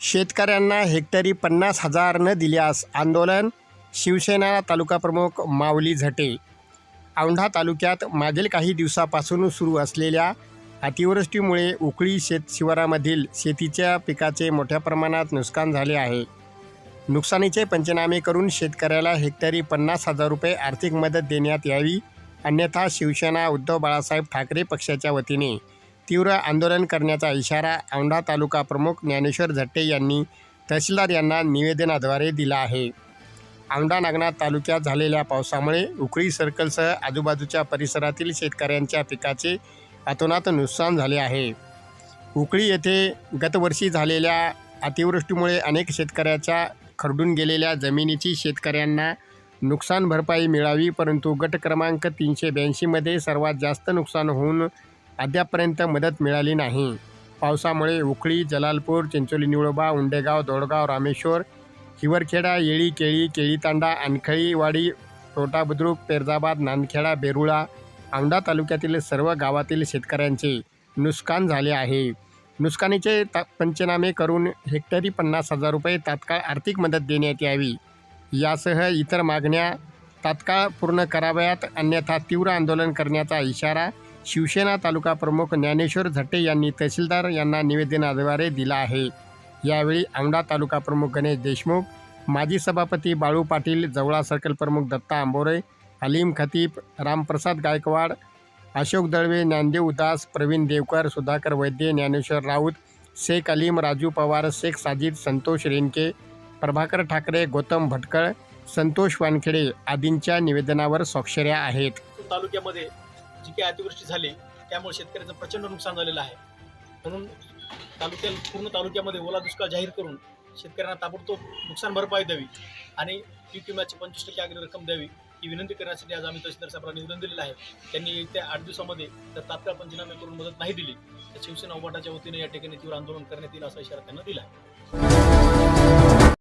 शेतकऱ्यांना हेक्टरी पन्नास हजार न दिल्यास आंदोलन. शिवसेना तालुकाप्रमुख माऊली झटे. औंढा तालुक्यात मागील काही दिवसापासून सुरू असलेल्या अतिवृष्टीमुळे उकळी शेत शिवारामधील शेतीच्या पिकाचे मोठ्या प्रमाणात नुकसान झाले आहे. नुकसानीचे पंचनामे करून शेतकऱ्याला हेक्टरी पन्नास हजार रुपये आर्थिक मदत देण्यात यावी अन्यथा शिवसेना उद्धव बाळासाहेब ठाकरे पक्षाच्या वतीने तीव्र आंदोलन करण्याचा इशारा औंढा तालुका प्रमुख ज्ञानेश्वर झट्टे यांनी तहसीलदार यांना निवेदनाद्वारे दिला आहे. औंढा नागनाथ तालुक्यात झालेल्या पावसामुळे उकळी सर्कलसह आजूबाजूच्या परिसरातील शेतकऱ्यांच्या पिकाचे अतोनात नुकसान झाले आहे. उकळी येथे गतवर्षी झालेल्या अतिवृष्टीमुळे अनेक शेतकऱ्याच्या खरडून गेलेल्या जमिनीची शेतकऱ्यांना नुकसान भरपाई मिळावी परंतु गट क्रमांक तीनशे ब्याऐंशीमध्ये सर्वात जास्त नुकसान होऊन अद्यापपर्यंत मदत मिळाली नाही. पावसामुळे उकळी जलालपूर चिंचोली निळोबा उंडेगाव दोडगाव रामेश्वर हिवरखेडा येळी केळी केळीतांडा आणखळीवाडी टोटा बुद्रुक पेरजाबाद नांदखेडा बेरुळा औंढा तालुक्यातील सर्व गावातील शेतकऱ्यांचे नुकसान झाले आहे. नुकसानीचे ता पंचनामे करून हेक्टरी पन्नास हजार रुपये तात्काळ आर्थिक मदत देण्यात यावी. यासह इतर मागण्या तात्काळ पूर्ण कराव्यात अन्यथा तीव्र आंदोलन करण्याचा इशारा शिवसेना तालुका प्रमुख ज्ञानेश्वर झट्टे यांनी तहसीलदार यांना निवेदनाद्वारे दिला आहे. यावेळी औंढा तालुका प्रमुख गणेश देशमुख माजी सभापती बाळू पाटील जवळा सर्कल प्रमुख दत्ता आंबोरे हलीम खतीब रामप्रसाद गायकवाड अशोक दळवे ज्ञानदेव उदास प्रवीण देवकर सुधाकर वैद्य ज्ञानेश्वर राऊत शेख अलीम राजू पवार शेख साजिद संतोष रेणके प्रभाकर ठाकरे गौतम भटकळ संतोष वानखेडे आदींच्या निवेदनावर स्वाक्षऱ्या आहेत. तालुक्यामध्ये जी काही अतिवृष्टी झाली त्यामुळे शेतकऱ्याचं प्रचंड नुकसान झालेलं आहे. म्हणून तालुक्या पूर्ण तालुक्यामध्ये ओला दुष्काळ जाहीर करून शेतकऱ्यांना ताबडतोब नुकसान भरपाई द्यावी आणि पीक विम्याची पंचवीस टक्के आग्री रक्कम द्यावी ही विनंती करण्यासाठी आज आम्ही तहसीलदार साहेबांना निवेदन दिलेलं आहे. त्यांनी येत्या आठ दिवसामध्ये तर तात्काळ पंचनामे करून मदत नाही दिली तर शिवसेना उभाटाच्या वतीने या ठिकाणी तीव्र आंदोलन करण्यात येईल असा इशारा त्यांना दिला आहे.